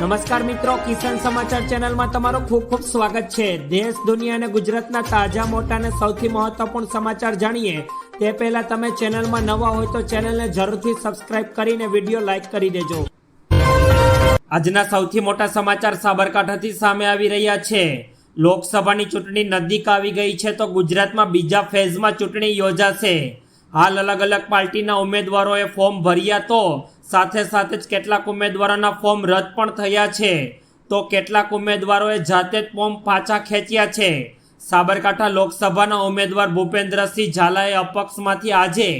નમસ્કાર મિત્રો, કિસાન સમાચાર ચેનલમાં તમારું ખૂબ ખૂબ સ્વાગત છે. દેશ, દુનિયા અને ગુજરાતના તાજા, મોટા અને સૌથી મહત્વપૂર્ણ સમાચાર જાણીએ. તે પહેલા તમે ચેનલમાં નવા હોય તો ચેનલને જરૂરથી સબસ્ક્રાઇબ કરીને વીડિયો લાઇક કરી દેજો. આજના સૌથી મોટા સમાચાર સાબરકાંઠાથી સામે આવી રહ્યા છે. લોકસભાની ચૂંટણી નજીક આવી ગઈ છે તો ગુજરાતમાં બીજા ફેઝમાં ચૂંટણી યોજાશે. હાલ અલગ અલગ પાર્ટીના ઉમેદવારોએ ફોર્મ ભર્યા તો સાથે સાથે જ કેટલાક ઉમેદવારોના ફોર્મ રદ પણ થયા છે. તો કેટલાક ઉમેદવારોએ જાતે જ ફોર્મ પાછા ખેંચ્યા છે. સાબરકાંઠા લોકસભાના ઉમેદવાર ભૂપેન્દ્રસિંહ ઝાલાએ અપક્ષમાંથી આજે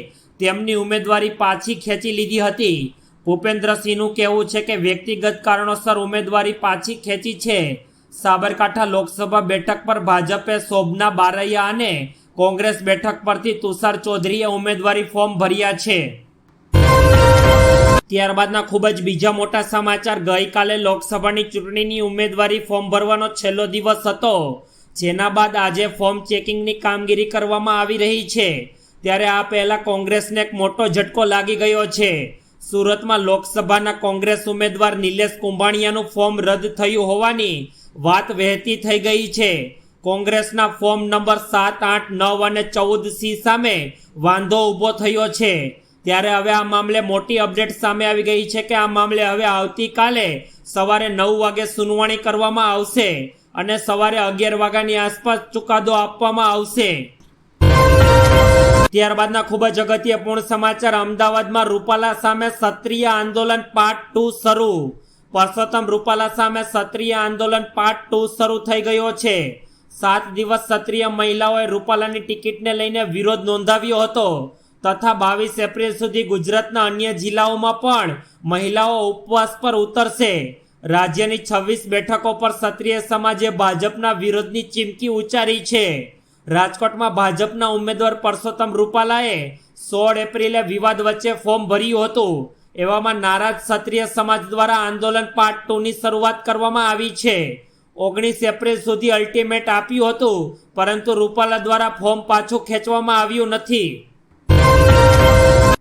તેમની ઉમેદવારી પાછી ખેંચી લીધી હતી. ભૂપેન્દ્રસિંહનું કહેવું છે કે વ્યક્તિગત કારણોસર ઉમેદવારી પાછી ખેંચી છે. સાબરકાંઠા લોકસભા બેઠક પર ભાજપે શોભના બારૈયા અને કોંગ્રેસ બેઠક પરથી તુષાર ચૌધરીએ ઉમેદવારી ફોર્મ ભર્યા છે. ત્યારબાદના ખૂબ જ બીજા મોટા સમાચાર. ગઈકાલે લોકસભાની ચૂંટણીની ઉમેદવારી ફોર્મ ભરવાનો છેલ્લો દિવસ હતો, જેના બાદ આજે ફોર્મ ચેકિંગની કામગીરી કરવામાં આવી રહી છે. ત્યારે આ પહેલાં કોંગ્રેસને એક મોટો ઝટકો લાગી ગયો છે. સુરતમાં લોકસભાના કોંગ્રેસ ઉમેદવાર નિલેશ કુંભાણિયાનું ફોર્મ રદ થયું હોવાની વાત વહેતી થઈ ગઈ છે. કોંગ્રેસના ફોર્મ નંબર સાત, આઠ, નવ અને ચૌદ સી સામે વાંધો ઊભો થયો છે. ત્યારે હવે આ મામલે મોટી અપડેટ સામે આવી ગઈ છે કે આ મામલે હવે આવતીકાલે સવારે નવ વાગે સુનવાણી કરવામાં આવશે અને સવારે અગિયાર વાગ્યાની આસપાસ ચુકાદો આપવામાં આવશે. ત્યારબાદના ખૂબ જ અગત્યપૂર્ણ સમાચાર અમદાવાદમાં રૂપાલા સામે સત્રીય આંદોલન પાર્ટ ટુ શરૂ. પરસોત્તમ રૂપાલા સામે સત્રીય આંદોલન પાર્ટ ટુ શરૂ થઈ ગયો છે. સાત દિવસ સત્રીય મહિલાઓએ રૂપાલાની ટિકિટને લઈને વિરોધ નોંધાવ્યો હતો. તથા બાવીસ એપ્રિલ સુધી ગુજરાતના અન્ય જિલ્લાઓમાં પણ મહિલાઓ ઉપવાસ પર ઉતરશે. રાજ્યની છવ્વીસ બેઠકો પર ક્ષત્રિય સમાજે ભાજપના વિરોધની ચીમકી ઉચ્ચારી છે. રાજકોટમાં ભાજપના ઉમેદવાર પરસોત્તમ રૂપાલાએ સોળ એપ્રિલે વિવાદ વચ્ચે ફોર્મ ભર્યું હતું. એવામાં નારાજ ક્ષત્રિય સમાજ દ્વારા આંદોલન પાર્ટ ટુની શરૂઆત કરવામાં આવી છે. ઓગણીસ એપ્રિલ સુધી અલ્ટિમેટ આપ્યું હતું, પરંતુ રૂપાલા દ્વારા ફોર્મ પાછું ખેંચવામાં આવ્યું નથી.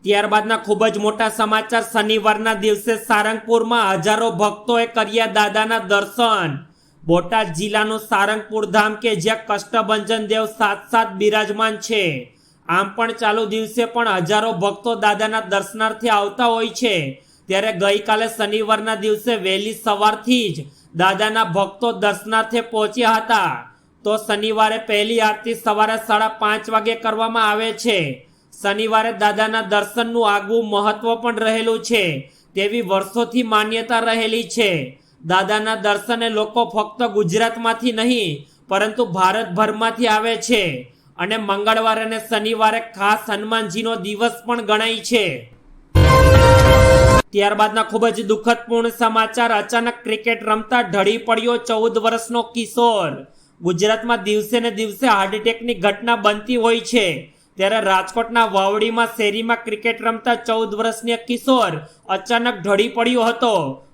ત્યારબાદના ખૂબ જ મોટા સમાચાર. શનિવારના દિવસે સારંગપુરમાં હજારો ભક્તોએ કર્યા દાદાના દર્શન. બોટાદ જિલ્લાનું સારંગપુર ધામ કે જ્યાં કષ્ટભંજન દેવ સાત સાત બિરાજમાન છે. આમ પણ ચાલુ દિવસે પણ હજારો ભક્તો દાદાના દર્શનાર્થે આવતા હોય છે. ત્યારે ગઈકાલે શનિવારના દિવસે વહેલી સવારથી જ દાદાના ભક્તો દર્શનાર્થે પહોંચ્યા હતા. તો શનિવારે પહેલી આરતી સવારે સાડા પાંચ વાગે કરવામાં આવે છે. શનિવારે દાદાના દર્શનનું આગવું મહત્વ પણ રહેલું છે, તેવી વર્ષોથી માન્યતા રહેલી છે. દાદાના દર્શને લોકો ફક્ત ગુજરાતમાંથી નહીં, પરંતુ ભારતભરમાંથી આવે છે અને મંગળવારે અને શનિવારે ખાસ હનુમાનજીનો દિવસ પણ ગણાય છે. ત્યારબાદના ખૂબ જ દુઃખદપૂર્ણ સમાચાર, અચાનક ક્રિકેટ રમતા ઢળી પડ્યો ચૌદ વર્ષનો કિશોર. ગુજરાતમાં દિવસે ને દિવસે હાર્ટ એટેકની ઘટના બનતી હોય છે. ત્યારે રાજકોટના વાવડીમાં શેરીમાં ક્રિકેટ રમતા ચૌદ વર્ષીય કિશોર અચાનક ઢળી પડ્યો હતો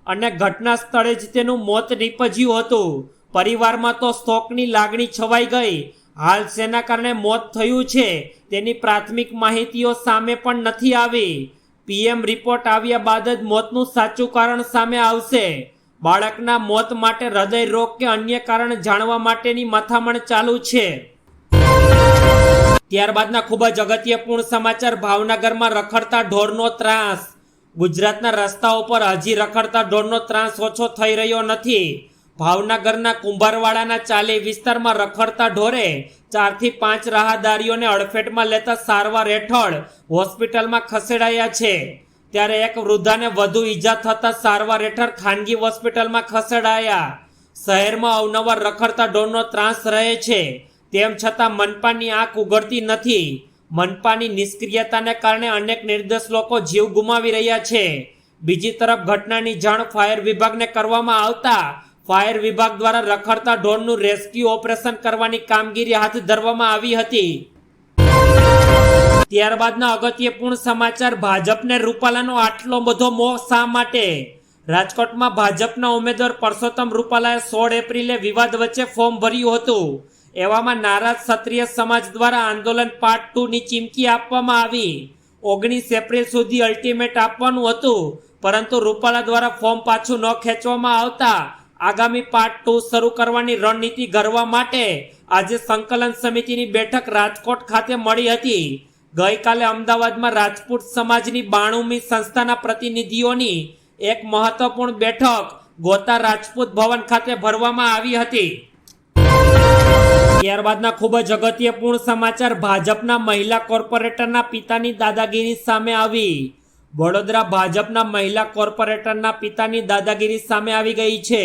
અને ઘટના સ્થળે જ તેનું મોત નીપજ્યું હતું. પરિવારમાં તો શોકની લાગણી છવાઈ ગઈ. હાલ જેના કારણે મોત થયું છે તેની પ્રાથમિક માહિતીઓ સામે પણ નથી આવી. પીએમ રિપોર્ટ આવ્યા બાદ જ મોતનું સાચું કારણ સામે આવશે. બાળકના મોત માટે હૃદય રોગ કે અન્ય કારણ જાણવા માટેની મથામણ ચાલુ છે. ત્યારબાદના ખૂબ જ અગત્યપૂર્ણ સમાચાર, ભાવનગરમાં રખડતા ઢોરનો ત્રાસ. ગુજરાતના રસ્તાઓ પર હજી રખડતા ઢોરનો ત્રાસ ઓછો થઈ રહ્યો નથી. ભાવનગરના કુંભારવાડાના ચાલી વિસ્તારમાં રખડતા ઢોરે ચારથી પાંચ રાહદારીઓને અડફેટમાં લેતા સારવાર હેઠળ હોસ્પિટલમાં ખસેડાયા છે. ત્યારે એક વૃદ્ધાને વધુ ઈજા થતા સારવાર હેઠળ ખાનગી હોસ્પિટલમાં ખસેડાયા. શહેરમાં અવનવાર રખડતા ઢોરનો ત્રાસ રહે છે. તેમ છતાં મનપાની આંખ ઉઘડતી નથી. મનપાની નિષ્ક્રિયતાને કારણે અનેક નિર્દોષ લોકો જીવ ગુમાવી રહ્યા છે. બીજી તરફ ઘટનાની જાણ ફાયર વિભાગને કરવામાં આવતા ફાયર વિભાગ દ્વારા રખડતા ઢોરનું રેસ્ક્યુ ઓપરેશન કરવાની કામગીરી હાથ ધરવામાં આવી હતી. ત્યારબાદના અગત્યપૂર્ણ સમાચાર ભાજપને રૂપાલાનો આટલો બધો મોહ શા માટે? રાજકોટમાં ભાજપના ઉમેદવાર પરસોત્તમ રૂપાલાએ સોળ એપ્રિલે વિવાદ વચ્ચે ફોર્મ ભર્યું હતું. એવામાં નારાજ ક્ષત્રિય સમાજ દ્વારા આંદોલન પાર્ટ ટુ ની ચીમકી આપવામાં આવી. ઓગણીસ એપ્રિલ સુધી અલ્ટિમેટ આપવાનું હતું, પરંતુ રૂપાલા દ્વારા ફોર્મ પાછું ન ખેંચવામાં આવતા આગામી પાર્ટ ટુ શરૂ કરવાની રણનીતિ ઘડવા માટે આજે સંકલન સમિતિની બેઠક રાજકોટ ખાતે મળી હતી. ગઈકાલે અમદાવાદમાં રાજપૂત સમાજની બાણુમી સંસ્થાના પ્રતિનિધિઓની એક મહત્વપૂર્ણ બેઠક ગોતા રાજપૂત ભવન ખાતે ભરવામાં આવી હતી. ત્યારબાદના ખૂબ જ અગત્યપૂર્ણ સમાચાર ભાજપના મહિલા કોર્પોરેટરના પિતાની દાદાગીરી સામે આવી. વડોદરા ભાજપના મહિલા કોર્પોરેટરના પિતાની દાદાગીરી સામે આવી ગઈ છે.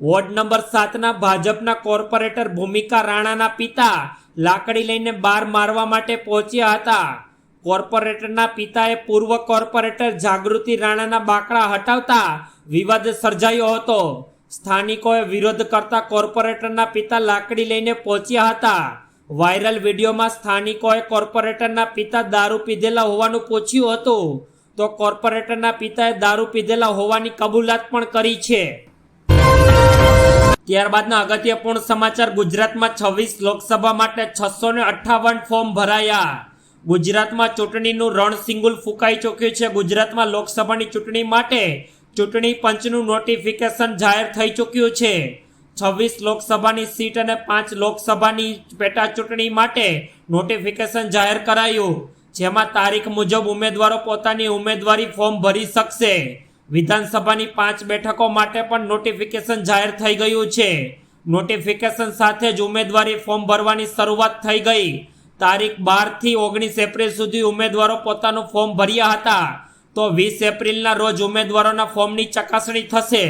વોર્ડ નંબર સાતના ભાજપના કોર્પોરેટર ભૂમિકા રાણાના પિતા લાકડી લઈને બાર મારવા માટે પહોંચ્યા હતા. કોર્પોરેટરના પિતાએ પૂર્વ કોર્પોરેટર જાગૃતિ રાણાના બાકડા હટાવતા વિવાદ સર્જાયો હતો. સ્થાનિકોએ વિરોધ કરતા કોર્પોરેટરના પિતા લાકડી લઈને પહોંચ્યા હતા. વાયરલ વિડીયોમાં સ્થાનિકોએ કોર્પોરેટરના પિતા દારૂ પીધેલા હોવાનું પૂછ્યું હતું. તો કોર્પોરેટરના પિતાએ દારૂ પીધેલા હોવાની કબૂલાત પણ કરી છે. ત્યારબાદના અગત્યપૂર્ણ સમાચાર ગુજરાતમાં છવ્વીસ લોકસભા માટે છસો ને અઠ્ઠાવન ફોર્મ ભરાયા. ગુજરાતમાં ચૂંટણીનું રણસિંગુલ ફૂંકાઈ ચૂક્યું છે. ગુજરાતમાં લોકસભાની ચૂંટણી માટે ચૂંટણી પંચનું નોટિફિકેશન જાહેર થઈ ચૂક્યું છે. છવ્વીસ લોકસભાની સીટ અને પાંચ લોકસભાની પેટા ચૂંટણી માટે નોટિફિકેશન જાહેર કરાયું. જેમાં તારીખ મુજબ ઉમેદવારો પોતાની ઉમેદવારી ફોર્મ ભરી શકશે. વિધાનસભાની પાંચ બેઠકો માટે પણ નોટિફિકેશન જાહેર થઈ ગયું છે. નોટિફિકેશન સાથે જ ઉમેદવારી ફોર્મ ભરવાની શરૂઆત થઈ ગઈ. તારીખ બારથી ઓગણીસ એપ્રિલ સુધી ઉમેદવારો પોતાનું ફોર્મ ભર્યા હતા. તો વીસ એપ્રિલના રોજ ઉમેદવારોના ફોર્મની ચકાસણી થશે.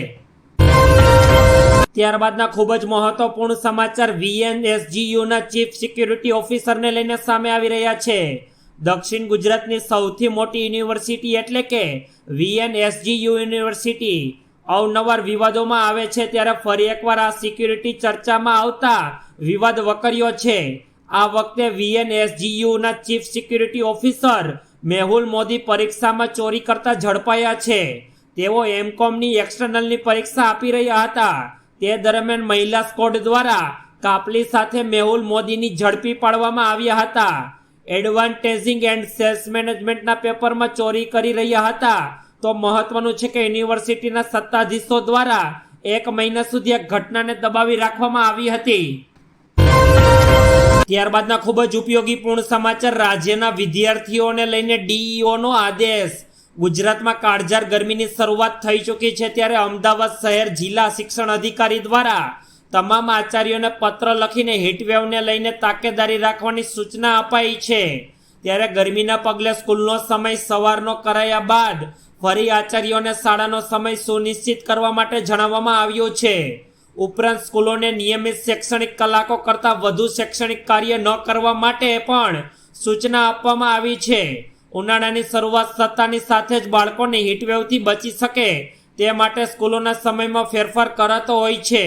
ત્યારબાદના ખૂબ જ મહત્વપૂર્ણ સમાચાર વીએનએસજીયુના ચીફ સિક્યુરિટી ઓફિસરને લઈને સામે આવી રહ્યા છે. દક્ષિણ ગુજરાતની સૌથી મોટી યુનિવર્સિટી એટલે કે વીએનએસજીયુ યુનિવર્સિટી. અવનવાર વિવાદોમાં આવે છે ત્યારે ફરી એકવાર આ સિક્યુરિટી ચર્ચામાં આવતા વિવાદ વકર્યો છે. આ વખતે વીએનએસજીયુના chief security officer Mehul Modi પરીક્ષામાં ચોરી કરતા ઝડપાયા છે. તેઓ એમકોમની એક્સટર્નલની પરીક્ષા આપી રહ્યા હતા. તે દરમિયાન મહિલા સ્કોડ દ્વારા કાપલી સાથે મેહુલ મોદીની ઝડપી પાડવામાં આવ્યા હતા. એડવાન્ટેજિંગ એન્ડ સેલ્સ મેનેજમેન્ટના પેપરમાં ચોરી કરી રહ્યા હતા. તો મહત્વનું છે કે યુનિવર્સિટીના સત્તાધીશો દ્વારા એક મહિના સુધી આ ઘટનાને દબાવી રાખવામાં આવી હતી. ત્યારબાદના ખૂબ જ ઉપયોગી પૂર્ણ સમાચાર, રાજ્યના વિદ્યાર્થીઓને લઈને ડીઈઓનો આદેશ. ગુજરાતમાં કાળઝાર ગરમીની શરૂઆત થઈ ચૂકી છે ત્યારે અમદાવાદ શહેર જિલ્લા શિક્ષણ અધિકારી દ્વારા તમામ આચાર્યોને પત્ર લખીને હીટવેવને લઈને તાકેદારી રાખવાની સૂચના અપાઈ છે. ત્યારે ગરમીના પગલે સ્કૂલનો સમય સવારનો કરાયા બાદ ફરી આચાર્યોને શાળાનો સમય સુનિશ્ચિત કરવા માટે જણાવવામાં આવ્યો છે. ઉપરાંત સ્કૂલોને નિયમિત શૈક્ષણિક કલાકો કરતાં વધુ શૈક્ષણિક કાર્ય ન કરવા માટે પણ સૂચના આપવામાં આવી છે. ઉનાળાની શરૂઆત થતાની સાથે જ બાળકોને હીટવેવથી બચી શકે તે માટે સ્કૂલોના સમયમાં ફેરફાર કરાતો હોય છે.